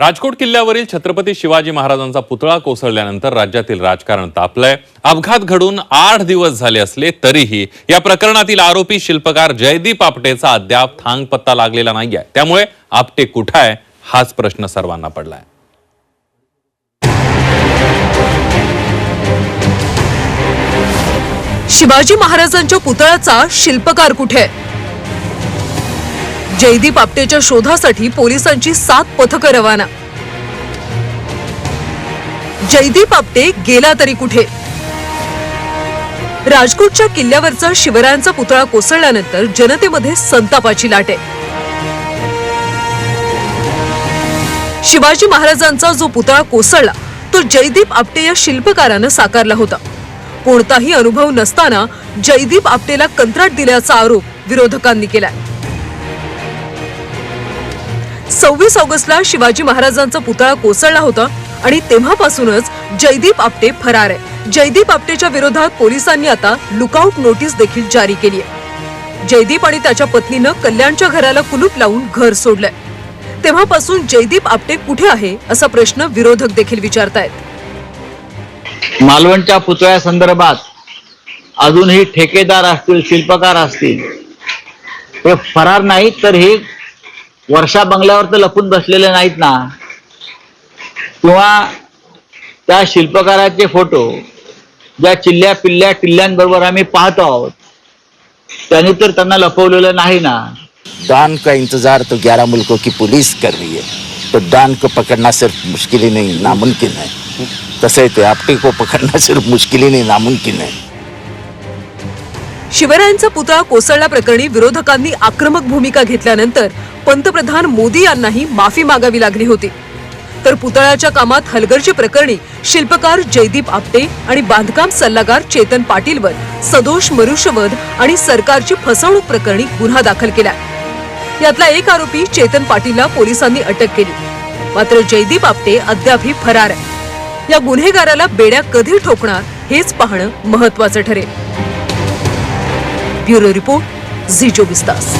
राजकोट किल्ल्यावरील छत्रपती शिवाजी महाराजांचा पुतळा कोसळल्यानंतर राज्यातील राजकारण तापलंय. अपघात घडून आठ दिवस झाले असले तरीही या प्रकरणातील आरोपी शिल्पकार जयदीप आपटेचा अद्याप थांग पत्ता लागलेला नाहीये. त्यामुळे आपटे कुठं आहे हाच प्रश्न सर्वांना पडलाय. शिवाजी महाराजांच्या पुतळ्याचा शिल्पकार कुठे? जयदीप आपटेच्या शोधासाठी पोलिसांची सात पथकं रवाना. जयदीप आपटे गेला तरी कुठे? राजकोटच्या किल्ल्यावरचा शिवरायांचा पुतळा कोसळल्यानंतर जनतेमध्ये संतापाची लाट आहे. शिवाजी महाराजांचा जो पुतळा कोसळला तो जयदीप आपटे या शिल्पकारानं साकारला होता. कोणताही अनुभव नसताना जयदीप आपटेला कंत्राट दिल्याचा आरोप विरोधकांनी केलाय. सव्वीस ऑगस्टला शिवाजी महाराजांचा पुतळा कोसळला होता आणि तेव्हापासूनच जयदीप आपटे फरार आहे. जयदीप आपटेच्या विरोधात पोलिसांनी आता लुकआउट नोटीस देखील जारी केली आहे. जयदीप आणि त्याच्या पत्नीनं कल्याणच्या घराला कुलूप लावून घर सोडलंय. तेव्हापासून जयदीप आपटे कुठे आहे असा प्रश्न विरोधक देखील विचारतायत. मालवणच्या पुतळ्या संदर्भात अजूनही ठेकेदार असतील शिल्पकार असतील हे फरार नाहीत तर हे वर्षा बंगल्यावर तर लपून बसलेले नाहीत ना. किंवा त्या शिल्पकाराचे फोटो ज्या चिल्ल्या पिल्ल्या टिल्ल्यांबरोबर आम्ही पाहतो आहोत त्यांनी तर त्यांना लपवलेलं नाही ना. डॉन का इंतजार तो 11 मुल्कों की पुलिस कर रही है। तो डॉन को पकड़ना सिर्फ मुश्किल ही नहीं नामुमकिन है। तसे ते आपटे को पकड़ना सिर्फ मुश्किल ही नहीं नामुमकिन है। शिवरायांचा पुतळा कोसळल्याप्रकरणी विरोधकांनी आक्रमक भूमिका घेतल्यानंतर पंतप्रधान मोदी यांनाही माफी मागावी लागली होती. तर पुतळ्याच्या कामात हलगर्जी प्रकरणी शिल्पकार जयदीप आपटे आणि बांधकाम सल्लागार चेतन पाटीलवर सदोष मनुष्यवध आणि सरकारची फसवणूक प्रकरणी गुन्हा दाखल केला. यातला एक आरोपी चेतन पाटीलला पोलिसांनी अटक केली. मात्र जयदीप आपटे अद्यापही फरार आहे. या गुन्हेगाराला बेड्या कधी ठोकणार हेच पाहणं महत्वाचं ठरेल. Bureau report C ജോബിസ്താസ്